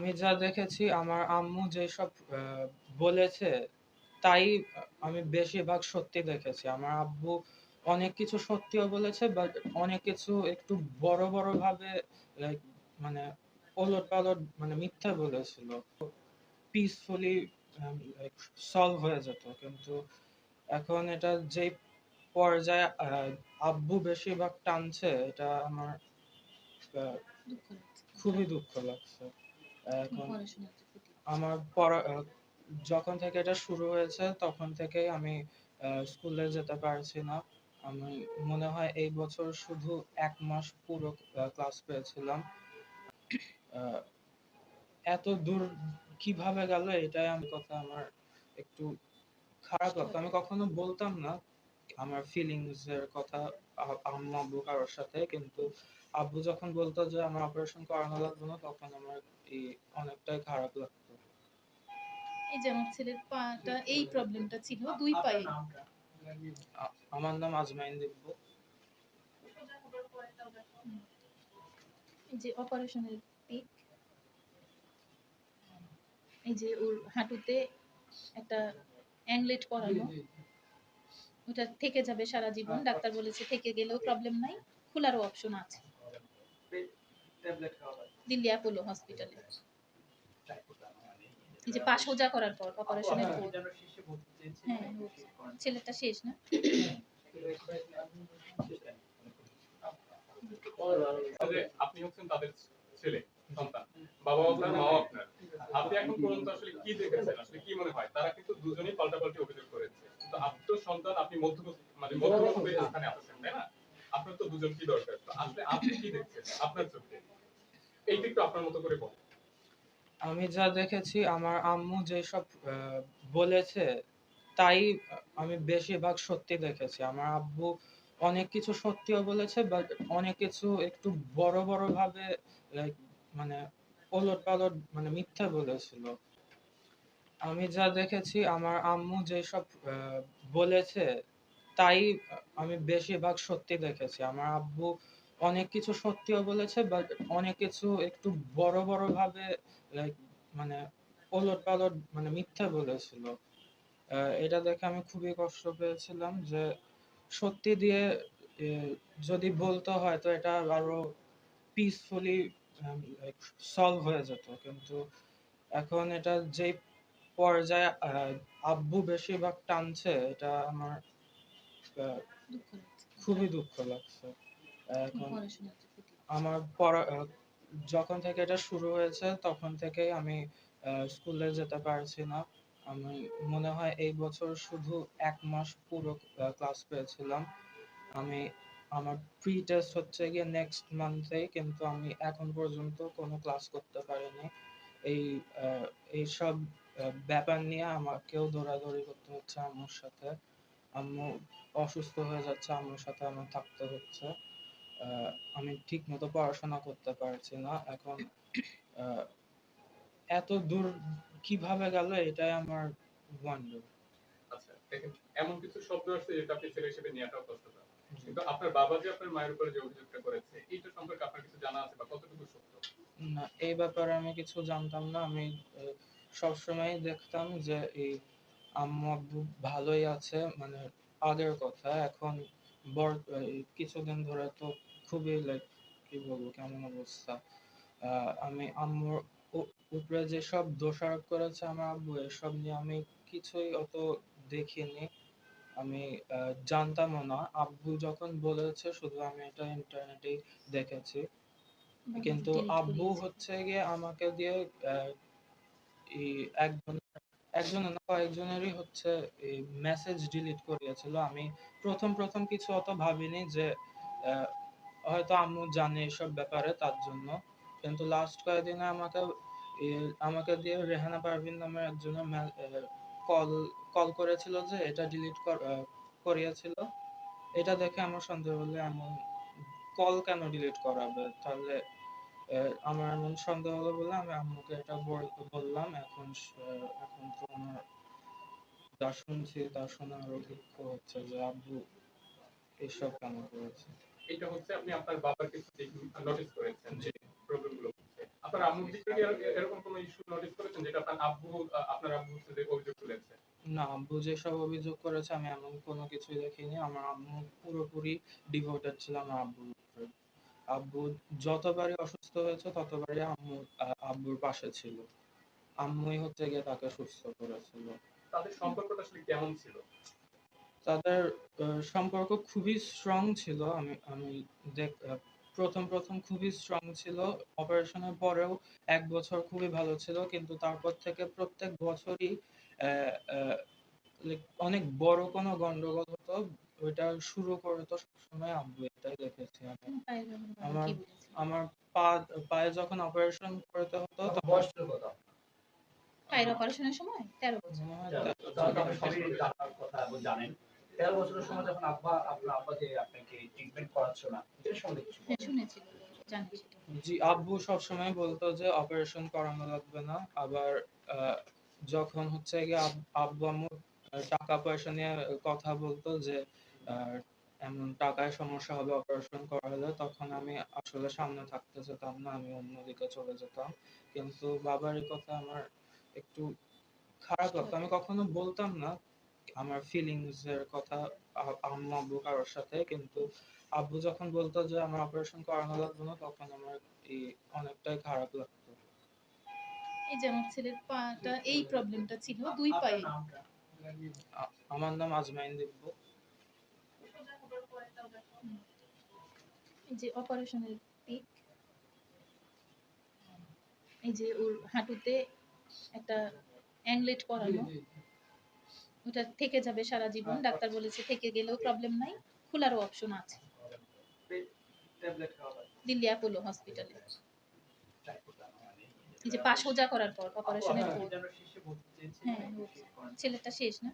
আমি যা দেখেছি আমার আম্মু যেসব বলেছে তাই আমি বেশিরভাগ সত্যি দেখেছি। আমার আব্বু অনেক কিছু সত্যিও বলেছে বাট অনেক কিছু একটু বড় বড় ভাবে লাইক মানে ওলট পালট মানে মিথ্যা বলেছিল। পিসফুলি লাইক সলভ হয়ে যেত। কিন্তু এখন এটা যে পর্যায়ে আব্বু বেশিরভাগ টানছে এটা আমার খুবই দুঃখ লাগছে। এখন আমার পড়া যখন থেকে এটা শুরু হয়েছে তখন থেকেই আমি স্কুলে যেতে পারছি না। আমি মনে হয় এই বছর শুধু এক মাস পুরো ক্লাস পেয়েছিলাম। এত দূর কীভাবে গেল এটাই আমি কথা আমার একটু খারাপ লাগতো আমি কখনো বলতাম না আমার ফিলিংস এর কথা আম্মু আব্বু কারোর সাথে কিন্তু আব্বু যখন বলতো যে আমার অপারেশন করানো লাগবে না তখন আমার এই অনেকটাই খারাপ লাগতো। এই যে আমার ছেলের পাটা এই প্রবলেমটা ছিল দুই পায়ে। আমার নাম আজমাইন এই যে অপারেশনের পিক এই যে ওর হাঁটুতে একটা অ্যাংলেট করানো ওটা থেকে যাবে সারা জীবন ডাক্তার বলেছে থেকে গেলেও প্রবলেম নাই খোলারও অপশন আছে। দিল্লি অ্যাপোলো হসপিটালে। এই যে পা সোজা করার পর অপারেশনের পর। হ্যাঁ ছেলেটা শেষ না? আপনি হচ্ছেন তাদের ছেলে সন্তান। বাবা আপনার মাও আপনার। আপনি এখন পর্যন্ত আসলে কি দেখেছেন? আসলে কি মনে হয়? তারা কিন্তু দুজনেই পাল্টাপাল্টি অভিযোগ করেছে। কিন্তু আপনি তো সন্তান আপনি মধ্য মানে মধ্যবর্তী স্থানে আছেন তাই না? আপনার তো দুজন কি দরকার? আসলে আপনি কি দেখছেন? আপনার চোখে। এইটা একটু আপনার মতো করে বলেন। আমি যা দেখেছি, আমার আম্মু যেসব বলেছে, তাই আমি বেশিরভাগ সত্যি দেখেছি। আমার আব্বু অনেক কিছু সত্যিও বলেছে বাট অনেক কিছু একটু বড় বড় ভাবে লাইক মানে ওলট পালট মানে মিথ্যা বলেছিল। আমি যা দেখেছি, আমার আম্মু যেসব বলেছে, তাই আমি বেশিরভাগ সত্যি দেখেছি। আমার আব্বু অনেক কিছু সত্যিও বলেছে বাট অনেক কিছু একটু বড় বড় ভাবে লাইক মানে ওলট পালট মানে মিথ্যা বলেছিল। আহ, এটা দেখে আমি খুবই কষ্ট পেয়েছিলাম যে সত্যি দিয়ে যদি বলতে হয় তো এটা আরও পিসফুলি সলভ হয়ে যেত। কিন্তু এখন এটা যে পর্যায়ে আহ, আব্বু বেশিরভাগ টানছে এটা আমার আহ, খুবই দুঃখ লাগছে। এখন আমার পড়া যখন থেকে এটা শুরু হয়েছে তখন থেকেই আমি স্কুলে যেতে পারছি না। আমি মনে হয় এই বছর শুধু এক মাস পুরো ক্লাস পেয়েছিলাম। আমি আমার প্রি টেস্ট হচ্ছে গিয়ে নেক্সট মান্থেই কিন্তু আমি এখন পর্যন্ত কোনো ক্লাস করতে পারিনি। এই আহ, এইসব আহ, ব্যাপার নিয়ে আমাকেও দৌড়াদৌড়ি করতে হচ্ছে আম্মুর সাথে। আম্মু অসুস্থ হয়ে যাচ্ছে আম্মুর সাথে আমার থাকতে হচ্ছে। আমি ঠিক মতো পড়াশোনা করতে পারছি না। এখন এত দূর কীভাবে গেল এটাই আমার ওয়ান্ডার আচ্ছা দেখেন এমন কিছু শব্দ আছে যেটা আপনি ছেলে হিসেবে নেওয়াটাও কষ্টকর কিন্তু আপনার বাবা যে আপনার মায়ের উপরে যে অভিযোগটা করেছে এইটা সম্পর্কে আপনার কিছু জানা আছে বা কতটুকু সত্য? না এই ব্যাপারে আমি কিছু জানতাম না। আমি সবসময় দেখতাম যে এই আম্মু আব্বু ভালোই আছে মানে আগের কথা। এখন বর কিছুদিন ধরে তো খুবই লাইক কি বলব কেমন অবস্থা? আমি আম্মুর উ- উপরে যেসব দোষারোপ করেছে আমার আব্বু এসব নিয়ে আমি কিছুই অত দেখিনি। আমি আহ, জানতামও না। আব্বু যখন বলেছে শুধু আমি এটা ইন্টারনেটেই দেখেছি। কিন্তু আব্বু হচ্ছে গিয়ে আমাকে দিয়ে একজন একজন না কয়েকজনেরই হচ্ছে মেসেজ ডিলিট করিয়েছিল। আমি প্রথম প্রথম কিছু অত ভাবিনি যে আহ, হয়তো আম্মু জানে এসব ব্যাপারে তার জন্য। কিন্তু লাস্ট কয়েকদিনে আমাকে আমাকে দিয়ে রেহানা পারভিন নামের একজনের কল কল করেছিল যে এটা ডিলিট করিয়েছিল। এটা দেখে আমার সন্দেহ হলে, এমন কল কেন ডিলিট করাবে? তাহলে আমার এমন সন্দেহ হলো বলে আমি আম্মুকে এটা বল- বললাম। এখন এখন তো আমার যা শুনছি তা শুনে আরও দুঃখ হচ্ছে যে আব্বু এসব কেন করেছে? এটা হচ্ছে আপনি আপনার বাবার কিছু নোটিস করেছেন যে প্রবলেমগুলো হচ্ছে। আপনার আম্মুর দিক থেকে এরকম কোনো ইস্যু নোটিস করেছেন যেটা আপনার আব্বু আপনার আব্বু হচ্ছে যে অভিযোগ তুলেছে না আব্বু যেসব অভিযোগ করেছে আমি এমন কোনো কিছুই দেখিনি। আমার আম্মু পুরোপুরি ডিভোটেড ছিল আমার আব্বুর আব্বু যতবারই অসুস্থ হয়েছে ততবারই আম্মু আব্বুর পাশে ছিল। আম্মুই হচ্ছে গিয়ে তাকে সুস্থ করেছিল। তাদের সম্পর্কটা আসলে কেমন ছিল? তাদের সম্পর্ক খুবই স্ট্রং ছিল। আমি আমি দেখ প্রথম প্রথম খুবই স্ট্রং ছিল। অপারেশনের পরেও এক বছর খুবই ভালো ছিল কিন্তু তারপর থেকে প্রত্যেক বছরই অনেক বড় কোনো গন্ডগোল হতো। ওইটা শুরু করে তো সবসময় আব্বু এটাই দেখেছি আমি। আমার- আমার পা পায়ে যখন অপারেশন করতে হতো তখন? পায়ের অপারেশনের সময় তেরো বছর। হয় জানেন। তেরো বছরের সময় যখন আব্বা আপনার আব্বা যে আপনাকে ট্রিটমেন্ট করাচ্ছিল না এটার সম্বন্ধে কিছু হ্যাঁ শুনেছি জানি জি আব্বু সবসময় বলতো যে অপারেশন করানো লাগবে না। আবার যখন হচ্ছে গিয়ে আব্বু আম্মু টাকা পয়সা নিয়ে কথা বলতো যে এমন টাকায় সমস্যা হবে অপারেশন করা হলে তখন আমি আসলে সামনে থাকতে যেতাম না আমি অন্যদিকে চলে যেতাম। কিন্তু বাবার এই কথা আমার একটু খারাপ লাগতো। আমি কখনো বলতাম না আমার ফিলিংস এর কথা আম্মু আব্বু কারোর সাথে কিন্তু আব্বু যখন বলতো যে আমার অপারেশন করানো লাগবে না তখন আমার এই অনেকটাই খারাপ লাগতো। এই যে আমার ছেলের পাটা এই প্রবলেমটা ছিল দুই পায়ে। আমার নাম আজমাইন দিব্য। যে অপারেশনের পিক এই যে ওর হাঁটুতে একটা অ্যাংলেট করানো ওটা থেকে যাবে সারা জীবন। ডাক্তার বলেছে থেকে গেলেও প্রবলেম নাই খোলারও অপশন আছে। দিল্লি অ্যাপোলো হসপিটালে এই যে পা সোজা করার পর অপারেশনের পর। হ্যাঁ ছেলেটা শেষ না?